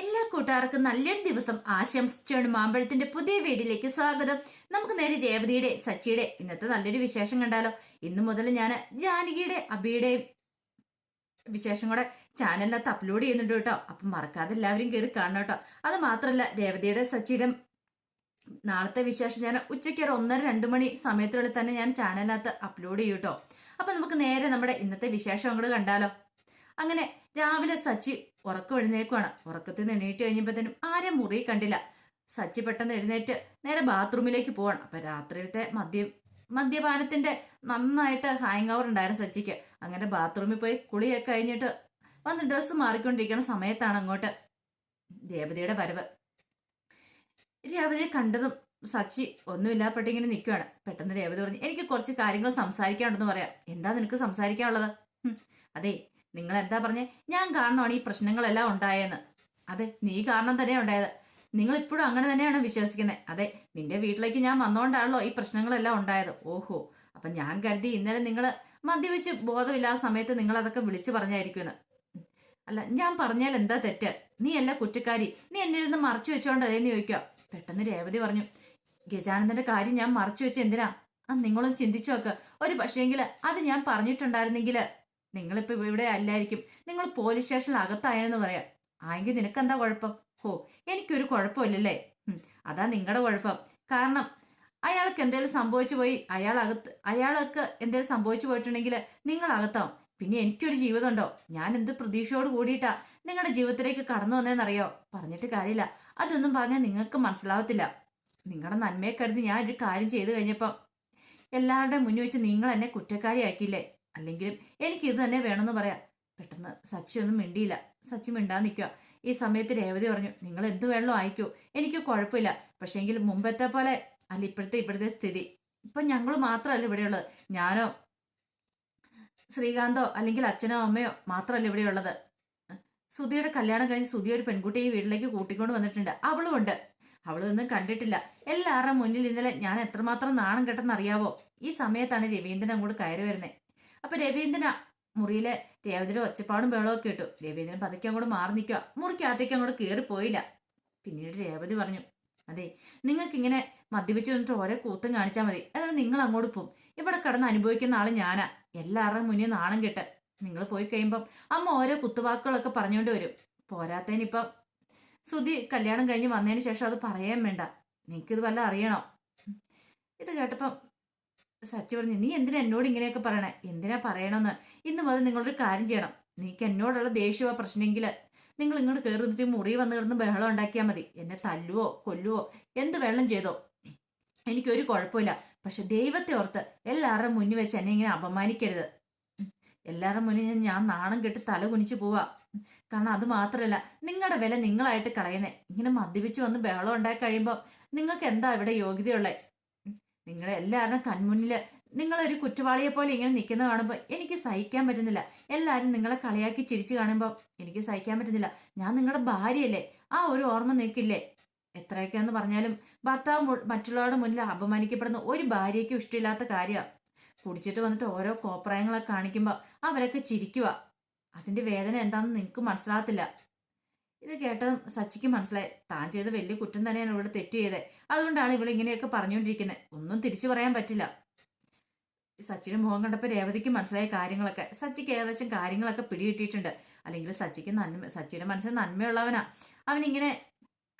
എല്ലാ കൂട്ടുകാർക്കും നല്ലൊരു ദിവസം ആശംസിച്ചാണ് മാമ്പഴത്തിന്റെ പുതിയ വീഡിയോയിലേക്ക് സ്വാഗതം. നമുക്ക് നേരെ രേവതിയുടെ സച്ചിയുടെ ഇന്നത്തെ നല്ലൊരു വിശേഷം കണ്ടാലോ? ഇന്നു മുതൽ ഞാൻ ജാനകിയുടെ അബിയുടെയും വിശേഷം കൂടെ ചാനലിനകത്ത് അപ്ലോഡ് ചെയ്യുന്നുണ്ട് കേട്ടോ. അപ്പം മറക്കാതെ എല്ലാവരും കയറി കാണണം കേട്ടോ. അത് മാത്രമല്ല രേവതിയുടെ സച്ചിയുടെ നാളത്തെ വിശേഷം ഞാൻ ഉച്ചയ്ക്ക് ഒരു ഒന്നര രണ്ട് മണി സമയത്തിനുള്ളിൽ തന്നെ ഞാൻ ചാനലിനകത്ത് അപ്ലോഡ് ചെയ്യും കേട്ടോ. അപ്പൊ നമുക്ക് നേരെ നമ്മുടെ ഇന്നത്തെ വിശേഷം അങ്ങോട്ട് കണ്ടാലോ? അങ്ങനെ രാവിലെ സച്ചി ഉറക്കം എഴുന്നേക്കുവാണ്. ഉറക്കത്തിൽ നിന്ന് എണീറ്റ് കഴിഞ്ഞപ്പോഴത്തേനും ആരെയും മുറി കണ്ടില്ല. സച്ചി പെട്ടെന്ന് എഴുന്നേറ്റ് നേരെ ബാത്റൂമിലേക്ക് പോവാണ്. അപ്പൊ രാത്രിയിലത്തെ മദ്യ മദ്യപാനത്തിന്റെ നന്നായിട്ട് ഹാങ് ഓവർ ഉണ്ടായിരുന്നു സച്ചിക്ക്. അങ്ങനെ ബാത്റൂമിൽ പോയി കുളിയൊക്കെ കഴിഞ്ഞിട്ട് വന്ന് ഡ്രസ്സ് മാറിക്കൊണ്ടിരിക്കുന്ന സമയത്താണ് അങ്ങോട്ട് രേവതിയുടെ വരവ്. രേവതിയെ കണ്ടതും സച്ചി ഒന്നുമില്ലാപ്പെട്ട് ഇങ്ങനെ നിൽക്കുകയാണ് പെട്ടെന്ന് രേവതി പറഞ്ഞു എനിക്ക് കുറച്ച് കാര്യങ്ങൾ സംസാരിക്കാനുണ്ടെന്ന് പറയാം. എന്താ നിനക്ക് സംസാരിക്കാനുള്ളത്? അതെ നിങ്ങൾ എന്താ പറഞ്ഞേ? ഞാൻ കാരണമാണ് ഈ പ്രശ്നങ്ങളെല്ലാം ഉണ്ടായെന്ന്. അതെ നീ കാരണം തന്നെ ഉണ്ടായത്. നിങ്ങൾ ഇപ്പോഴും അങ്ങനെ തന്നെയാണ് വിശ്വസിക്കുന്നത് അതെ നിന്റെ വീട്ടിലേക്ക് ഞാൻ വന്നോണ്ടാണല്ലോ ഈ പ്രശ്നങ്ങളെല്ലാം ഉണ്ടായത്. ഓഹോ അപ്പൊ ഞാൻ കരുതി ഇന്നലെ നിങ്ങൾ മദ്യവെച്ച് ബോധമില്ലാത്ത സമയത്ത് നിങ്ങൾ അതൊക്കെ വിളിച്ചു പറഞ്ഞായിരിക്കുമെന്ന് അല്ല ഞാൻ പറഞ്ഞാൽ എന്താ തെറ്റ്? നീ അല്ല കുറ്റക്കാരി. നീ എന്നെ ഇരുന്ന് മറച്ചു വെച്ചോണ്ടല്ലേ എന്ന് ചോദിക്കുക. പെട്ടെന്ന് രേവതി പറഞ്ഞു ഗജാനന്ദന്റെ കാര്യം ഞാൻ മറച്ചു വെച്ച് എന്തിനാ? ആ നിങ്ങളും ചിന്തിച്ചു നോക്ക്. ഒരു പക്ഷേങ്കിൽ അത് ഞാൻ പറഞ്ഞിട്ടുണ്ടായിരുന്നെങ്കിൽ നിങ്ങളിപ്പോ ഇവിടെ അല്ലായിരിക്കും. നിങ്ങൾ പോലീസ് സ്റ്റേഷനിൽ അകത്തായെന്ന് പറയാം. ആയെങ്കിൽ നിനക്കെന്താ കുഴപ്പം? ഓ എനിക്കൊരു കുഴപ്പമില്ലല്ലേ? അതാ നിങ്ങളുടെ കുഴപ്പം. കാരണം അയാൾക്ക് എന്തെങ്കിലും സംഭവിച്ചു പോയി അയാൾ അകത്ത് അയാൾക്ക് എന്തെങ്കിലും സംഭവിച്ചു പോയിട്ടുണ്ടെങ്കിൽ നിങ്ങൾ അകത്താവും. പിന്നെ എനിക്കൊരു ജീവിതമുണ്ടോ? ഞാൻ എന്ത് പ്രതീക്ഷയോട് കൂടിയിട്ടാ നിങ്ങളുടെ ജീവിതത്തിലേക്ക് കടന്നു വന്നതെന്നറിയോ പറഞ്ഞിട്ട് കാര്യമില്ല. അതൊന്നും പറഞ്ഞാൽ നിങ്ങൾക്ക് മനസ്സിലാവത്തില്ല. നിങ്ങളുടെ നന്മയെ കരുതി ഞാൻ ഒരു കാര്യം ചെയ്തു കഴിഞ്ഞപ്പം എല്ലാവരുടെയും മുന്നിൽ വെച്ച് നിങ്ങൾ എന്നെ കുറ്റക്കാരിയാക്കിയില്ലേ? അല്ലെങ്കിലും എനിക്ക് ഇത് തന്നെ വേണമെന്ന് പറയാം. പെട്ടെന്ന് സച്ചി ഒന്നും മിണ്ടിയില്ല. സച്ചി മിണ്ടാൻ നിൽക്കുക ഈ സമയത്ത് രേവതി പറഞ്ഞു നിങ്ങൾ എന്ത് വേണമല്ലോ ആയിക്കോ എനിക്ക് കുഴപ്പമില്ല. പക്ഷേങ്കിൽ മുമ്പത്തെ പോലെ അല്ല ഇപ്പോഴത്തെ ഇപ്പോഴത്തെ സ്ഥിതി. ഇപ്പൊ ഞങ്ങൾ മാത്രമല്ല ഇവിടെയുള്ളത്. ഞാനോ ശ്രീകാന്തോ അല്ലെങ്കിൽ അച്ഛനോ അമ്മയോ മാത്രമല്ല ഇവിടെയുള്ളത്. സുധിയുടെ കല്യാണം കഴിഞ്ഞ് സുധി ഒരു പെൺകുട്ടിയെ വീട്ടിലേക്ക് കൂട്ടിക്കൊണ്ട് വന്നിട്ടുണ്ട്. അവളും ഉണ്ട്. അവളൊന്നും കണ്ടിട്ടില്ല. എല്ലാവരുടെ മുന്നിൽ ഇന്നലെ ഞാൻ എത്രമാത്രം നാണം കെട്ടെന്ന് അറിയാവോ? ഈ സമയത്താണ് രവീന്ദ്രൻ അങ്ങോട്ട് കയറി വരുന്നത് അപ്പൊ രവീന്ദ്രന മുറിയിലെ രേവതിയുടെ ഒച്ചപ്പാടും ബഹളമൊക്കെ കേട്ടു രവീന്ദ്രൻ പതുക്കെ അങ്ങോട്ട് മാറി നിൽക്കുക മുറിക്കകത്തേക്ക് അങ്ങോട്ട് കയറി പോയില്ല. പിന്നീട് രേവതി പറഞ്ഞു അതെ നിങ്ങൾക്ക് ഇങ്ങനെ മദ്യപിച്ചു വന്നിട്ട് ഓരോ കൂത്തും കാണിച്ചാൽ മതി. അതുകൊണ്ട് നിങ്ങൾ അങ്ങോട്ട് പോകും ഇവിടെ കിടന്ന് അനുഭവിക്കുന്ന ആൾ ഞാനാ. എല്ലാവരുടെയും മുന്നേ നാണം കെട്ട്. നിങ്ങൾ പോയി കഴിയുമ്പം അമ്മ ഓരോ കുത്തുവാക്കുകളൊക്കെ പറഞ്ഞുകൊണ്ട് വരും. പോരാത്തതിനിപ്പം ശ്രുതി കല്യാണം കഴിഞ്ഞ് വന്നതിന് ശേഷം അത് പറയാൻ വേണ്ട. നിനക്കിത് വല്ല അറിയണോ? ഇത് കേട്ടപ്പം സച്ചി പറഞ്ഞു നീ എന്തിനാ എന്നോട് ഇങ്ങനെയൊക്കെ പറയണേ? എന്തിനാ പറയണമെന്ന് ഇന്ന് മുതൽ നിങ്ങളൊരു കാര്യം ചെയ്യണം. നീക്ക് എന്നോടുള്ള ദേഷ്യമോ പ്രശ്നമെങ്കിൽ നിങ്ങൾ ഇങ്ങോട്ട് കയറി നിന്നിട്ട് മുറി വന്ന് കിടന്ന് ബഹളം ഉണ്ടാക്കിയാൽ മതി. എന്നെ തല്ലുവോ കൊല്ലുവോ എന്ത് വെള്ളം ചെയ്തോ. എനിക്കൊരു കുഴപ്പമില്ല. പക്ഷെ ദൈവത്തെ ഓർത്ത് എല്ലാവരുടെയും മുന്നിൽ വെച്ച് എന്നെ ഇങ്ങനെ അപമാനിക്കരുത്. എല്ലാവരുടെ മുന്നിൽ ഞാൻ- നാണം കെട്ട് തല കുനിച്ചു പോവാ. കാരണം അത് മാത്രമല്ല നിങ്ങളുടെ വില നിങ്ങളായിട്ട് കളയുന്നേ. ഇങ്ങനെ മദ്യപിച്ച് വന്ന് ബഹളം ഉണ്ടാക്കി കഴിയുമ്പോൾ നിങ്ങൾക്ക് എന്താ ഇവിടെ യോഗ്യതയുള്ളത് നിങ്ങളെ എല്ലാവരുടെയും കൺമുന്നിൽ നിങ്ങളൊരു കുറ്റവാളിയെ പോലെ ഇങ്ങനെ നിൽക്കുന്ന കാണുമ്പോൾ എനിക്ക് സഹിക്കാൻ പറ്റുന്നില്ല. എല്ലാവരും നിങ്ങളെ കളിയാക്കി ചിരിച്ചു കാണുമ്പോൾ എനിക്ക് സഹിക്കാൻ പറ്റുന്നില്ല. ഞാൻ നിങ്ങളുടെ ഭാര്യയല്ലേ? ആ ഒരു ഓർമ്മ നിൽക്കില്ലേ എത്രയൊക്കെയാന്ന് പറഞ്ഞാലും ഭർത്താവ് മറ്റുള്ളവരുടെ മുന്നിൽ അപമാനിക്കപ്പെടുന്ന ഒരു ഭാര്യയ്ക്കും ഇഷ്ടമില്ലാത്ത കാര്യമാണ് കുടിച്ചിട്ട് വന്നിട്ട് ഓരോ കോപ്രായങ്ങളൊക്കെ കാണിക്കുമ്പോൾ അവരൊക്കെ ചിരിക്കുക അതിന്റെ വേദന എന്താണെന്ന് നിങ്ങൾക്ക് മനസ്സിലാകത്തില്ല. ഇത് കേട്ടതും സച്ചിക്ക് മനസ്സിലായി. താൻ ചെയ്ത വലിയ കുറ്റം തന്നെയാണ് ഇവിടെ തെറ്റ് ചെയ്തത്. അതുകൊണ്ടാണ് ഇവിടെ ഇങ്ങനെയൊക്കെ പറഞ്ഞുകൊണ്ടിരിക്കുന്നത്. ഒന്നും തിരിച്ചു പറയാൻ പറ്റില്ല. സച്ചിയുടെ മുഖം കണ്ടപ്പോൾ രേവതിക്ക് മനസ്സിലായ കാര്യങ്ങളൊക്കെ. സച്ചിക്ക് ഏകദേശം കാര്യങ്ങളൊക്കെ പിടികിട്ടിയിട്ടുണ്ട്. അല്ലെങ്കിൽ സച്ചിക്ക് നന്മ സച്ചിയുടെ മനസ്സിൽ നന്മയുള്ളവനാ. അവനിങ്ങനെ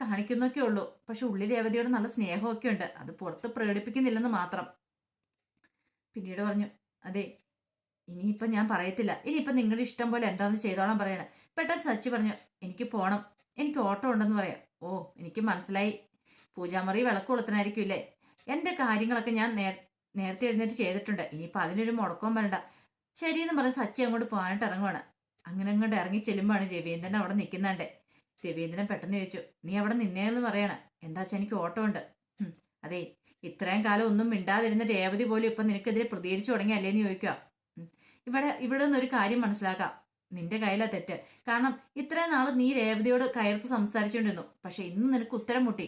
കാണിക്കുന്നൊക്കെ ഉള്ളൂ. പക്ഷെ ഉള്ളിൽ രേവതിയോട് നല്ല സ്നേഹമൊക്കെ ഉണ്ട്. അത് പുറത്ത് പ്രകടിപ്പിക്കുന്നില്ലെന്ന് മാത്രം. പിന്നീട് പറഞ്ഞു അതെ ഇനിയിപ്പം ഞാൻ പറയത്തില്ല. ഇനിയിപ്പം നിങ്ങളുടെ ഇഷ്ടം പോലെ എന്താണെന്ന് ചെയ്തോളാം പറയണേ. പെട്ടെന്ന് സച്ചി പറഞ്ഞു എനിക്ക് പോണം. എനിക്ക് ഓട്ടോ ഉണ്ടെന്ന് പറയാം. ഓ എനിക്ക് മനസ്സിലായി. പൂജാമറി വിളക്ക് കൊളുത്തനായിരിക്കും ഇല്ലേ എന്റെ കാര്യങ്ങളൊക്കെ ഞാൻ നേർ നേരത്തെ എഴുന്നേറ്റ് ചെയ്തിട്ടുണ്ട്. ഇനിയിപ്പോൾ അതിനൊരു മുടക്കവും വരണ്ട. ശരിയെന്ന് പറഞ്ഞ് സച്ചി അങ്ങോട്ട് പോകാനായിട്ട് ഇറങ്ങുവാണ്. അങ്ങനെ അങ്ങോട്ട് ഇറങ്ങി ചെല്ലുമ്പോഴാണ് രവീന്ദ്രൻ അവിടെ നിൽക്കുന്നുണ്ട്. രവീന്ദ്രൻ പെട്ടെന്ന് ചോദിച്ചു നീ അവിടെ നിന്നേന്ന് പറയണ. എന്താ വെച്ചാൽ എനിക്ക് ഓട്ടോ ഉണ്ട്? അതെ. ഇത്രയും കാലം ഒന്നും മിണ്ടാതിരുന്ന രേവതി പോലും ഇപ്പം നിനക്കെതിരെ പ്രതികരിച്ചു തുടങ്ങിയല്ലേന്ന് ചോദിക്കുക. ഇവിടെ ഇവിടെ നിന്നൊരു കാര്യം മനസ്സിലാക്കാം. നിന്റെ കയ്യിലാ തെറ്റ്. കാരണം ഇത്രയും നാൾ നീ രേവതിയോട് കയർത്ത് സംസാരിച്ചുകൊണ്ടിരുന്നു പക്ഷെ ഇന്ന് നിനക്ക് ഉത്തരം മുട്ടി.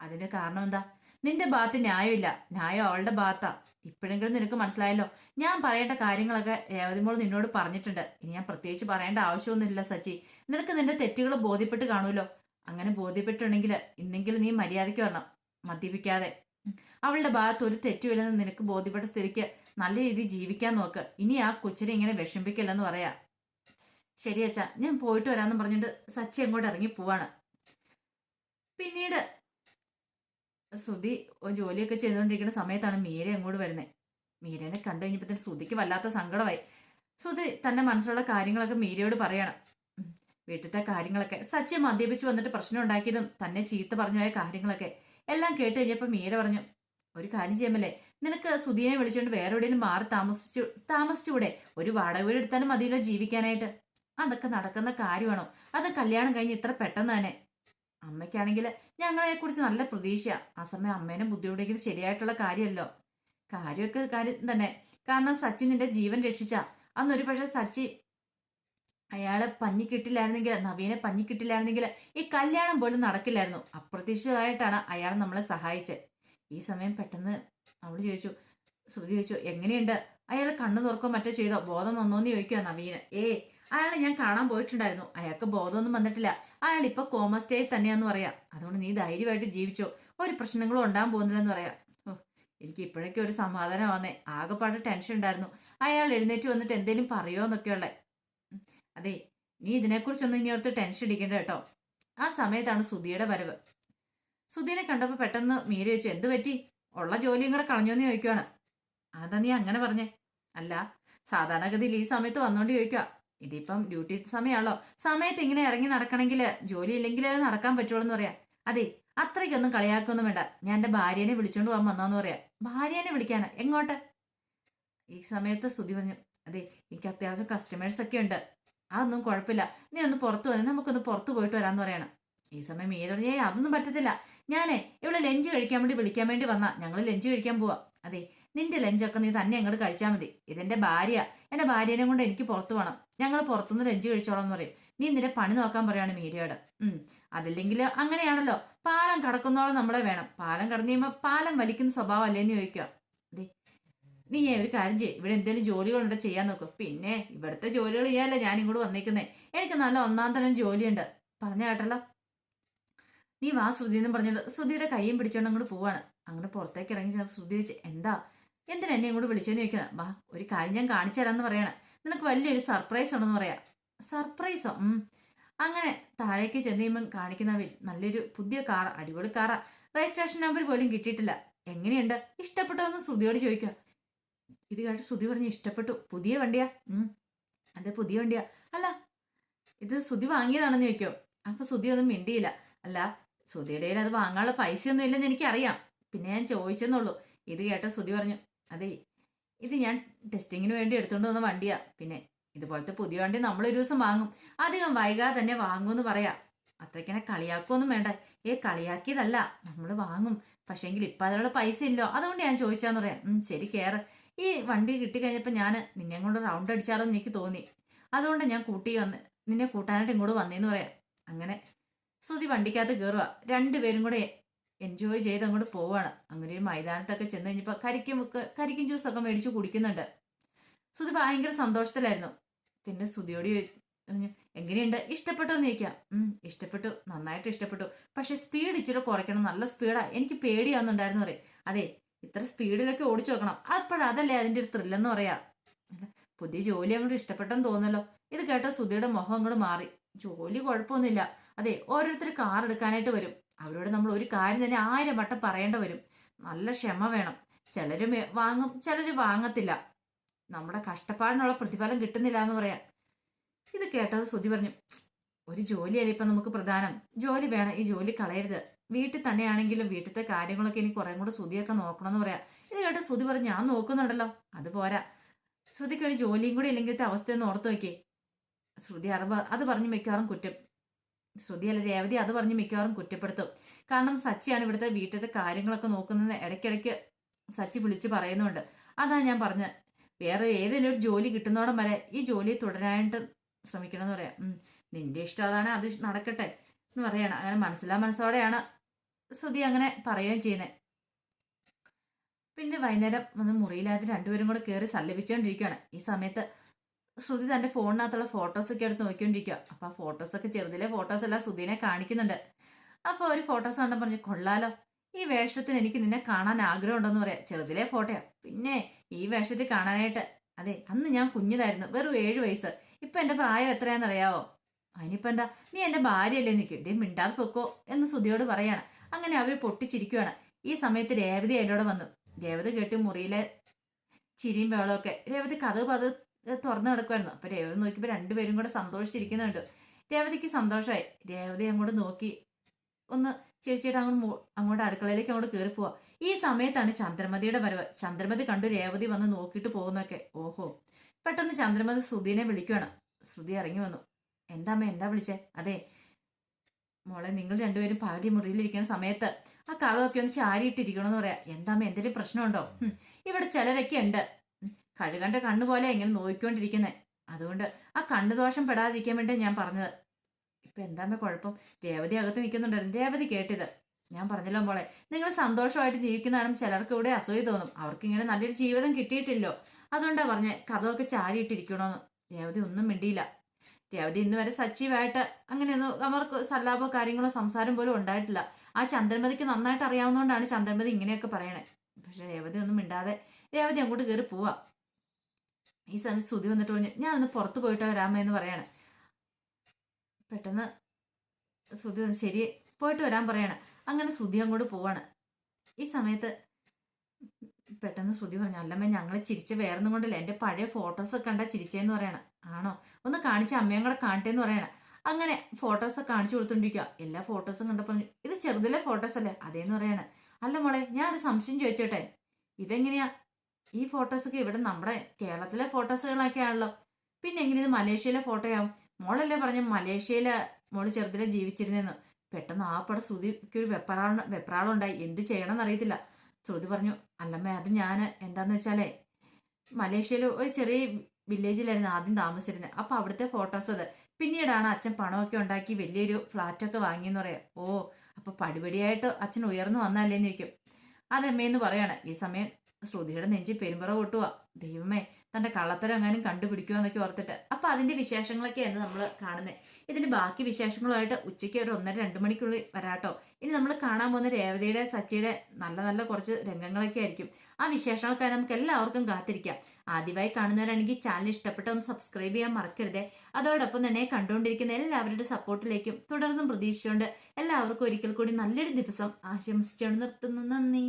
അതിന്റെ കാരണം എന്താ? നിന്റെ ഭാഗത്ത് ന്യായമില്ല. ന്യായം അവളുടെ ഭാഗത്താ. ഇപ്പോഴെങ്കിലും നിനക്ക് മനസ്സിലായല്ലോ. ഞാൻ പറയേണ്ട കാര്യങ്ങളൊക്കെ രേവതിമോൾ നിന്നോട് പറഞ്ഞിട്ടുണ്ട്. ഇനി ഞാൻ പ്രത്യേകിച്ച് പറയേണ്ട ആവശ്യമൊന്നുമില്ല സച്ചി. നിനക്ക് നിന്റെ തെറ്റുകൾ ബോധ്യപ്പെട്ട് കാണുമല്ലോ. അങ്ങനെ ബോധ്യപ്പെട്ടുണ്ടെങ്കിൽ ഇന്നെങ്കിലും നീ മര്യാദയ്ക്ക് വരണം. മദ്യപിക്കാതെ. അവളുടെ ഭാഗത്ത് ഒരു തെറ്റുമില്ലെന്ന് നിനക്ക് ബോധ്യപ്പെട്ട സ്ഥിതിക്ക് നല്ല രീതിയിൽ ജീവിക്കാൻ നോക്ക്. ഇനി ആ കൊച്ചിനെ ഇങ്ങനെ വിഷമിപ്പിക്കില്ലെന്ന് പറയാ. ശരി അച്ഛാ ഞാൻ പോയിട്ട് വരാമെന്ന് പറഞ്ഞിട്ട് സച്ചി അങ്ങോട്ട് ഇറങ്ങി പോവാണ്. പിന്നീട് സുധി ജോലിയൊക്കെ ചെയ്തുകൊണ്ടിരിക്കുന്ന സമയത്താണ് മീര അങ്ങോട്ട് വരുന്നത് മീരനെ കണ്ടു കഴിഞ്ഞപ്പോഴത്തേന് സുധിക്ക് വല്ലാത്ത സങ്കടമായി. സുധി തന്റെ മനസ്സിലുള്ള കാര്യങ്ങളൊക്കെ മീരയോട് പറയണം. വീട്ടിലത്തെ കാര്യങ്ങളൊക്കെ സച്ചി മദ്യപിച്ച് വന്നിട്ട് പ്രശ്നം ഉണ്ടാക്കിയതും തന്നെ ചീത്ത പറഞ്ഞു പോയ കാര്യങ്ങളൊക്കെ എല്ലാം കേട്ട് കഴിഞ്ഞപ്പോൾ മീര പറഞ്ഞു ഒരു കാര്യം ചെയ്യുമല്ലേ? നിനക്ക് സുധീനെ വിളിച്ചുകൊണ്ട് വേറെ എവിടെയെങ്കിലും മാറി താമസിച്ചു താമസിച്ചുകൂടെ? ഒരു വാടക വീട് എടുത്താലും മതിയല്ലോ ജീവിക്കാനായിട്ട്. അതൊക്കെ നടക്കുന്ന കാര്യമാണോ? അത് കല്യാണം കഴിഞ്ഞ് ഇത്ര പെട്ടെന്ന് തന്നെ. അമ്മയ്ക്കാണെങ്കിൽ ഞങ്ങളെ കുറിച്ച് നല്ല പ്രതീക്ഷ ആ സമയം അമ്മേനെ ബുദ്ധിമുട്ടിക്കുന്നത് ശരിയായിട്ടുള്ള കാര്യമല്ലോ. കാര്യമൊക്കെ കാര്യം തന്നെ. കാരണം സച്ചിൻ നിന്റെ ജീവൻ രക്ഷിച്ച. അന്നൊരു പക്ഷെ സച്ചി അയാളെ പഞ്ഞി കിട്ടില്ലായിരുന്നെങ്കിൽ നവീനെ പഞ്ഞി കിട്ടില്ലായിരുന്നെങ്കിൽ ഈ കല്യാണം പോലും നടക്കില്ലായിരുന്നു. അപ്രതീക്ഷിതമായിട്ടാണ് അയാൾ നമ്മളെ സഹായിച്ചത്. ഈ സമയം പെട്ടെന്ന് അവൾ ചോദിച്ചു ശ്രുതി ചോദിച്ചു എങ്ങനെയുണ്ട്? അയാൾ കണ്ണു തുറക്കോ മറ്റോ ചെയ്തോ? ബോധം വന്നോന്ന് ചോദിക്കുക നവീന്. ഏ അയാളെ ഞാൻ കാണാൻ പോയിട്ടുണ്ടായിരുന്നു. അയാൾക്ക് ബോധമൊന്നും വന്നിട്ടില്ല. അയാൾ ഇപ്പൊ കോമ സ്റ്റേജ് തന്നെയാന്ന് പറയാം. അതുകൊണ്ട് നീ ധൈര്യമായിട്ട് ജീവിച്ചോ. ഒരു പ്രശ്നങ്ങളും ഉണ്ടാകാൻ പോകുന്നില്ലെന്ന് പറയാം. എനിക്ക് ഇപ്പോഴൊക്കെ ഒരു സമാധാനം വന്നേ ആകെപ്പാട് ടെൻഷൻ ഉണ്ടായിരുന്നു. അയാൾ എഴുന്നേറ്റ് വന്നിട്ട് എന്തേലും പറയുമോ എന്നൊക്കെയുള്ള. അതെ നീ ഇതിനെക്കുറിച്ചൊന്നും ഇനി ഓർത്ത് ടെൻഷൻ അടിക്കേണ്ട കേട്ടോ. ആ സമയത്താണ് സുധിയുടെ വരവ്. സുധീനെ കണ്ടപ്പോൾ പെട്ടെന്ന് മീര ചോദിച്ചു എന്ത് പറ്റി? ഉള്ള ജോലിയും കൂടെ കളഞ്ഞോന്ന് ചോദിക്കുവാണ്. അതാ നീ അങ്ങനെ പറഞ്ഞേ? അല്ല സാധാരണഗതിയിൽ ഈ സമയത്ത് വന്നോണ്ട് ചോദിക്കുക ഇതിപ്പം ഡ്യൂട്ടി സമയമാണല്ലോ. സമയത്ത് ഇങ്ങനെ ഇറങ്ങി നടക്കണമെങ്കിൽ ജോലി ഇല്ലെങ്കിൽ നടക്കാൻ പറ്റുള്ളൂ എന്ന് പറയാം. അതെ അത്രയ്ക്കൊന്നും കളിയാക്കൊന്നും വേണ്ട. ഞാൻ എന്റെ ഭാര്യനെ വിളിച്ചോണ്ട് പോകാൻ വന്നോന്ന് പറയാം. ഭാര്യനെ വിളിക്കാനാ? എങ്ങോട്ട്? ഈ സമയത്ത് സ്തുതി പറഞ്ഞു അതെ എനിക്ക് അത്യാവശ്യം കസ്റ്റമേഴ്സ് ഒക്കെ ഉണ്ട്. അതൊന്നും കുഴപ്പമില്ല. നീ ഒന്ന് പുറത്ത് വന്ന് നമുക്കൊന്ന് പുറത്ത് പോയിട്ട് വരാന്ന് പറയണം. ഈ സമയം മീര അതൊന്നും പറ്റത്തില്ല. ഞാനേ ഇവിടെ ലഞ്ച് കഴിക്കാൻ വേണ്ടി വിളിക്കാൻ വേണ്ടി വന്നാ. ഞങ്ങൾ ലഞ്ച് കഴിക്കാൻ പോവാ. അതെ നിന്റെ ലഞ്ചൊക്കെ നീ തന്നെ അങ്ങോട്ട് കഴിച്ചാൽ മതി. ഇതെന്റെ ഭാര്യ. എന്റെ ഭാര്യനെ കൊണ്ട് എനിക്ക് പുറത്തു പോകണം ഞങ്ങൾ പുറത്തുനിന്ന് ലഞ്ച് കഴിച്ചോളാം എന്ന് പറയും. നീ നിന്റെ പണി നോക്കാൻ പറയാണ് മീരയോട്. ഉം. അതില്ലെങ്കിൽ അങ്ങനെയാണല്ലോ. പാലം കടക്കുന്നോളം നമ്മളെ വേണം. പാലം കടന്നു കഴിയുമ്പോൾ പാലം വലിക്കുന്ന സ്വഭാവം അല്ലേന്ന് ചോദിക്കുക. നീ ഒരു കാര്യം ചെയ്യ്. ഇവിടെ എന്തെങ്കിലും ജോലികളുണ്ടോ ചെയ്യാൻ നോക്കും. പിന്നെ ഇവിടുത്തെ ജോലികൾ ചെയ്യാനല്ലേ ഞാൻ ഇങ്ങോട്ട് വന്നേക്കുന്നേ. എനിക്ക് നല്ല ഒന്നാം തരം ജോലിയുണ്ട്. പറഞ്ഞ കേട്ടല്ലോ? നീ വാ ശ്രുതി എന്ന് പറഞ്ഞിട്ട് ശ്രുതിയുടെ കൈയും പിടിച്ചോണ്ട് അങ്ങോട്ട് പോവാണ്. അങ്ങനെ പുറത്തേക്ക് ഇറങ്ങി ശ്രുതി എന്താ? എന്തിനാ എന്നെ ഇങ്ങോട്ട് വിളിച്ചെന്ന് ചോദിക്കണം? വാ ഒരു കാര്യം ഞാൻ കാണിച്ചു തരാമെന്ന് പറയണം. നിനക്ക് വലിയൊരു സർപ്രൈസ് ഉണ്ടെന്ന് പറയാം. സർപ്രൈസോ അങ്ങനെ താഴേക്ക് ചെന്ന് കഴിയുമ്പം കാണിക്കുന്ന വി- നല്ലൊരു പുതിയ കാർ അടിപൊളി കാറാ രജിസ്ട്രേഷൻ നമ്പർ പോലും കിട്ടിയിട്ടില്ല. എങ്ങനെയുണ്ട്? ഇഷ്ടപ്പെട്ടോ എന്ന് ശ്രുതിയോട് ചോദിക്കുക. ഇത് കേട്ട് ശ്രുതി പറഞ്ഞ് ഇഷ്ടപ്പെട്ടു. പുതിയ വണ്ടിയാ. അതെ പുതിയ വണ്ടിയാ. അല്ല ഇത് ശ്രുതി വാങ്ങിയതാണെന്ന് ചോദിക്കോ. അപ്പൊ ശ്രുതി ഒന്നും മിണ്ടിയില്ല. അല്ല ശ്രുതിയുടെ അത് വാങ്ങാനുള്ള പൈസയൊന്നും ഇല്ലെന്ന് എനിക്കറിയാം. പിന്നെ ഞാൻ ചോദിച്ചെന്നുള്ളൂ ഇത് കേട്ട ശ്രുതി പറഞ്ഞു അതെ ഇത് ഞാൻ ടെസ്റ്റിങ്ങിന് വേണ്ടി എടുത്തുകൊണ്ട് വന്ന വണ്ടിയാ. പിന്നെ ഇതുപോലത്തെ പുതിയ വണ്ടി നമ്മൾ ഒരു ദിവസം വാങ്ങും. അധികം വൈകാതെ തന്നെ വാങ്ങുമെന്ന് പറയാം. അത്രയ്ക്കനെ കളിയാക്കുമൊന്നും വേണ്ട. ഏ കളിയാക്കിയതല്ല. നമ്മൾ വാങ്ങും. പക്ഷേങ്കിൽ ഇപ്പം അതിനുള്ള പൈസ ഇല്ലോ അതുകൊണ്ട് ഞാൻ ചോദിച്ചാന്ന് പറയാം. ശരി കയറ് ഈ വണ്ടി കിട്ടിക്കഴിഞ്ഞപ്പോൾ ഞാൻ നിന്നെ കൊണ്ട് റൗണ്ട് അടിച്ചാറെന്ന് എനിക്ക് തോന്നി. അതുകൊണ്ട് ഞാൻ കൂട്ടി വന്ന് നിന്നെ കൂട്ടാനായിട്ട് ഇങ്ങോട്ട് വന്നേന്ന് പറയാം. അങ്ങനെ ശ്രുതി വണ്ടിക്കകത്ത് കയറുക രണ്ടുപേരും കൂടെ എൻജോയ് ചെയ്ത് അങ്ങോട്ട് പോവാണ്. അങ്ങനെ ഒരു മൈതാനത്തൊക്കെ ചെന്ന് കഴിഞ്ഞപ്പോൾ കരിക്കും കരിക്കും ജ്യൂസൊക്കെ മേടിച്ച് കുടിക്കുന്നുണ്ട്. സുതി ഭയങ്കര സന്തോഷത്തിലായിരുന്നു. പിന്നെ സുതിയോട് എങ്ങനെയുണ്ട്? ഇഷ്ടപ്പെട്ടോ എന്ന് ചോദിക്കാം. ഇഷ്ടപ്പെട്ടു. നന്നായിട്ട് ഇഷ്ടപ്പെട്ടു. പക്ഷെ സ്പീഡ് ഇച്ചിരി കുറയ്ക്കണം. നല്ല സ്പീഡാ എനിക്ക് പേടിയാവുന്നുണ്ടായിരുന്നു പറയും. അതെ ഇത്ര സ്പീഡിലൊക്കെ ഓടിച്ചു നോക്കണം. അപ്പോഴതല്ലേ അതിന്റെ ഒരു ത്രില്ലെന്ന് പറയാ. പുതിയ ജോലി അങ്ങോട്ട് ഇഷ്ടപ്പെട്ടെന്ന് തോന്നല്ലോ ഇത് കേട്ടോ സുധിയുടെ മുഖം അങ്ങോട്ട് മാറി. ജോലി കുഴപ്പമൊന്നുമില്ല. അതെ ഓരോരുത്തർ കാർ എടുക്കാനായിട്ട് വരും. അവരോട് നമ്മൾ ഒരു കാര്യം തന്നെ ആയിരം വട്ടം പറയേണ്ട വരും. നല്ല ക്ഷമ വേണം. ചിലര് വാങ്ങും ചിലര് വാങ്ങത്തില്ല. നമ്മുടെ കഷ്ടപ്പാടിനുള്ള പ്രതിഫലം കിട്ടുന്നില്ല എന്ന് പറയാം. ഇത് കേട്ടത് ശ്രുതി പറഞ്ഞു ഒരു ജോലിയല്ല ഇപ്പം നമുക്ക് പ്രധാനം? ജോലി വേണം ഈ ജോലി കളയരുത്. വീട്ടിൽ തന്നെയാണെങ്കിലും വീട്ടിലത്തെ കാര്യങ്ങളൊക്കെ ഇനി കുറേ കൂടെ ശ്രുതിയൊക്കെ നോക്കണമെന്ന് പറയാം. ഇത് കേട്ട് ശ്രുതി പറഞ്ഞു ഞാൻ നോക്കുന്നുണ്ടല്ലോ. അത് പോരാ. ശ്രുതിക്ക് ഒരു ജോലിയും കൂടി ഇല്ലെങ്കിലത്തെ അവസ്ഥയെന്ന് ഓർത്ത് നോക്കിയേ. ശ്രുതി അറിവ് അത് പറഞ്ഞു മിക്കവാറും കുറ്റം. ശ്രുതി അല്ല രേവതി അത് പറഞ്ഞ് മിക്കവാറും കുറ്റപ്പെടുത്തും. കാരണം സച്ചിയാണ് ഇവിടുത്തെ വീട്ടിലത്തെ കാര്യങ്ങളൊക്കെ നോക്കുന്നത് ഇടയ്ക്കിടയ്ക്ക് സച്ചി വിളിച്ച് പറയുന്നുണ്ട്. അതാ ഞാൻ പറഞ്ഞത് വേറെ ഏതെങ്കിലും ഒരു ജോലി കിട്ടുന്നോടം വരെ ഈ ജോലി തുടരാനായിട്ട് ശ്രമിക്കണം എന്ന് പറയാം. നിന്റെ ഇഷ്ടം അതാണ് അത് നടക്കട്ടെ എന്ന് പറയണം. അങ്ങനെ മനസ്സിലാ മനസ്സോടെയാണ് ശ്രുതി അങ്ങനെ പറയുകയും ചെയ്യുന്നത് പിന്നെ വൈകുന്നേരം വന്ന് മുറിയില്ലാതെ രണ്ടുപേരും കൂടെ കയറി സല്ലപിച്ചുകൊണ്ടിരിക്കുകയാണ് ഈ സമയത്ത് ശ്രുതി തന്റെ ഫോണിനകത്തുള്ള ഫോട്ടോസൊക്കെ എടുത്ത് നോക്കിക്കൊണ്ടിരിക്കുക അപ്പൊ ആ ഫോട്ടോസൊക്കെ ചെറുതിലെ ഫോട്ടോസ് എല്ലാം ശ്രുതിനെ കാണിക്കുന്നുണ്ട്. അപ്പോൾ ഒരു ഫോട്ടോസ് കണ്ടാൽ പറഞ്ഞു കൊള്ളാലോ ഈ വേഷത്തിന് എനിക്ക് നിന്നെ കാണാൻ ആഗ്രഹം ഉണ്ടെന്ന് പറയാം. ചെറുതിലെ ഫോട്ടോയാ പിന്നെ ഈ വേഷത്തിൽ കാണാനായിട്ട് അതെ അന്ന് ഞാൻ കുഞ്ഞിതായിരുന്നു വെറും ഏഴ് വയസ്സ്. ഇപ്പൊ എന്റെ പ്രായം എത്രയാണെന്നറിയാവോ അതിനിപ്പോ എന്താ നീ എന്റെ ഭാര്യയല്ലേ നിൽക്കും ഇതേ മിണ്ടാതെ പൊക്കോ എന്ന് സുധിയോട് പറയാണ്. അങ്ങനെ അവർ പൊട്ടിച്ചിരിക്കുകയാണ് ഈ സമയത്ത് രേവതി അതിലൂടെ വന്നു. രേവതി കേട്ട് മുറിയിലെ ചിരിയും ബഹളമൊക്കെ രേവതി കഥ പത് തുറന്നു കിടക്കുമായിരുന്നു അപ്പൊ രേവതി നോക്കിയപ്പോ രണ്ടുപേരും കൂടെ സന്തോഷിച്ചിരിക്കുന്നുണ്ട്. രേവതിക്ക് സന്തോഷമായി രേവതി അങ്ങോട്ട് നോക്കി. ഒന്ന് ചേച്ചിയുടെ അങ്ങോട്ട് അങ്ങോട്ട് അടുക്കളയിലേക്ക് അങ്ങോട്ട് കയറി പോവാ. ഈ സമയത്താണ് ചന്ദ്രമതിയുടെ വരവ്. ചന്ദ്രമതി കണ്ടു രേവതി വന്ന് നോക്കിയിട്ട് പോകുന്നൊക്കെ ഓഹോ. പെട്ടെന്ന് ചന്ദ്രമതി ശ്രുതിനെ വിളിക്കുവാണ്. ശ്രുതി ഇറങ്ങി വന്നു. എന്താ അമ്മ എന്താ വിളിച്ചേ? അതെ. മോളെ നിങ്ങൾ രണ്ടുപേരും പകുതി മുറിയിലിരിക്കുന്ന സമയത്ത് ആ കഥമൊക്കെ ഒന്ന് ചാരിയിട്ടിരിക്കണമെന്ന് പറയാം. എന്താ അമ്മ എന്തെങ്കിലും പ്രശ്നമുണ്ടോ? ഇവിടെ ചിലരൊക്കെ ഉണ്ട്. ഉം, കഴുകണ്ട കണ്ണു പോലെ ഇങ്ങനെ നോക്കിക്കൊണ്ടിരിക്കുന്നത് അതുകൊണ്ട് ആ കണ്ണു ദോഷം പെടാതിരിക്കാൻ വേണ്ടി ഞാൻ പറഞ്ഞത്. ഇപ്പൊ എന്താമേ കുഴപ്പം? രേവതി അകത്ത് നിൽക്കുന്നുണ്ടായിരുന്നു. രേവതി കേട്ടിത്. ഞാൻ പറഞ്ഞല്ലോ മോളെ നിങ്ങൾ സന്തോഷമായിട്ട് ജീവിക്കുന്നതാണ് ചിലർക്ക് ഇവിടെ അസൂയ തോന്നും. അവർക്ക് ഇങ്ങനെ നല്ലൊരു ജീവിതം കിട്ടിയിട്ടില്ലോ. അതുകൊണ്ടാ പറഞ്ഞേ കഥമൊക്കെ ചാരിയിട്ടിരിക്കണമെന്ന് രേവതി ഒന്നും മിണ്ടിയില്ല. രേവതി ഇന്ന് വരെ സജീവായിട്ട് അങ്ങനെയൊന്നും അവർക്ക് സല്ലാപോ കാര്യങ്ങളോ സംസാരം പോലും ഉണ്ടായിട്ടില്ല. ആ ചന്ദ്രമതിക്ക് നന്നായിട്ട് അറിയാവുന്നതുകൊണ്ടാണ് ചന്ദ്രമതി ഇങ്ങനെയൊക്കെ പറയണേ. പക്ഷെ രേവതി ഒന്നും മിണ്ടാതെ രേവതി അങ്ങോട്ട് കയറി പോവാ. ഈ സമയത്ത് സുധി വന്നിട്ട് പറഞ്ഞു ഞാനൊന്ന് പുറത്ത് പോയിട്ട് വരാമേ എന്ന് പറയാണ്. പെട്ടെന്ന് സുധി വന്ന് ശരി പോയിട്ട് വരാൻ പറയാണ്. അങ്ങനെ സുധി അങ്ങോട്ട് പോവാണ്. ഈ സമയത്ത് പെട്ടെന്ന് ശ്രുതി പറഞ്ഞു അല്ലമ്മ ഞങ്ങൾ ചിരിച്ച വേറൊന്നും കൊണ്ടല്ല. എന്റെ പഴയ ഫോട്ടോസൊക്കെ കണ്ടാ ചിരിച്ചേന്ന് പറയണ. ആണോ? ഒന്ന് കാണിച്ച അമ്മയും കൂടെ കാണട്ടെ എന്ന് പറയണ. അങ്ങനെ ഫോട്ടോസൊക്കെ കാണിച്ചു കൊടുത്തോണ്ടിരിക്കുക എല്ലാ ഫോട്ടോസും കണ്ടപ്പോൾ ഇത് ചെറുതിലെ ഫോട്ടോസ് അല്ലേ അതേന്ന് പറയാണ്. അല്ല മോളെ ഞാനൊരു സംശയം ചോദിച്ചോട്ടെ? ഇതെങ്ങനെയാ ഈ ഫോട്ടോസൊക്കെ ഇവിടെ നമ്മുടെ കേരളത്തിലെ ഫോട്ടോസുകളൊക്കെ ആണല്ലോ. പിന്നെ എങ്ങനെ ഇത് മലേഷ്യയിലെ ഫോട്ടോയാവും മോളല്ലേ പറഞ്ഞ മലേഷ്യയിലെ മോൾ ചെറുതിലെ ജീവിച്ചിരുന്നെന്ന്. പെട്ടെന്ന് ആ പടം ശ്രുതിക്ക് ഒരു വെപ്രാളം വെപ്രാളം ഉണ്ടായി എന്ത് ചെയ്യണം എന്നറിയത്തില്ല ശ്രുതി പറഞ്ഞു അല്ലമ്മ അത് ഞാൻ എന്താന്ന് വെച്ചാലേ മലേഷ്യയിൽ ഒരു ചെറിയ വില്ലേജിലായിരുന്നു ആദ്യം താമസിച്ചിരുന്നത് അപ്പൊ അവിടുത്തെ ഫോട്ടോസ് അത്. പിന്നീടാണ് അച്ഛൻ പണമൊക്കെ ഉണ്ടാക്കി വലിയൊരു ഫ്ലാറ്റൊക്കെ വാങ്ങിയെന്ന് പറയാം. ഓ അപ്പൊ പടിപടിയായിട്ട് അച്ഛൻ ഉയർന്നു വന്നല്ലേന്ന് ചോദിക്കും. അതമ്മയെന്ന് പറയാണ്. ഈ സമയം ശ്രുതിയുടെ നെഞ്ചി പെരുമ്പറ കൊട്ടുക ദൈവമേ തന്റെ കള്ളത്തരം എങ്ങാനും കണ്ടുപിടിക്കുക എന്നൊക്കെ ഓർത്തിട്ട്. അപ്പൊ അതിന്റെ വിശേഷങ്ങളൊക്കെയാണ് നമ്മൾ കാണുന്നത് ഇതിന്റെ ബാക്കി വിശേഷങ്ങളുമായിട്ട് ഉച്ചയ്ക്ക് ഒരു ഒന്നര രണ്ട് മണിക്കുള്ളിൽ വരാട്ടോ. ഇനി നമ്മൾ കാണാൻ പോകുന്ന രേവതിയുടെ സച്ചിയുടെ നല്ല നല്ല കുറച്ച് രംഗങ്ങളൊക്കെ ആയിരിക്കും. ആ വിശേഷങ്ങൾക്കായി നമുക്ക് എല്ലാവർക്കും കാത്തിരിക്കാം. ആദ്യമായി കാണുന്നവരാണെങ്കിൽ ചാനൽ ഇഷ്ടപ്പെട്ട ഒന്ന് സബ്സ്ക്രൈബ് ചെയ്യാൻ മറക്കരുതേ. അതോടൊപ്പം തന്നെ കണ്ടുകൊണ്ടിരിക്കുന്ന എല്ലാവരുടെ സപ്പോർട്ടിലേക്കും തുടർന്നും പ്രതീക്ഷിച്ചുകൊണ്ട് എല്ലാവർക്കും ഒരിക്കൽ കൂടി നല്ലൊരു ദിവസം ആശംസിച്ചുകൊണ്ട് നിർത്തുന്നു. നന്ദി.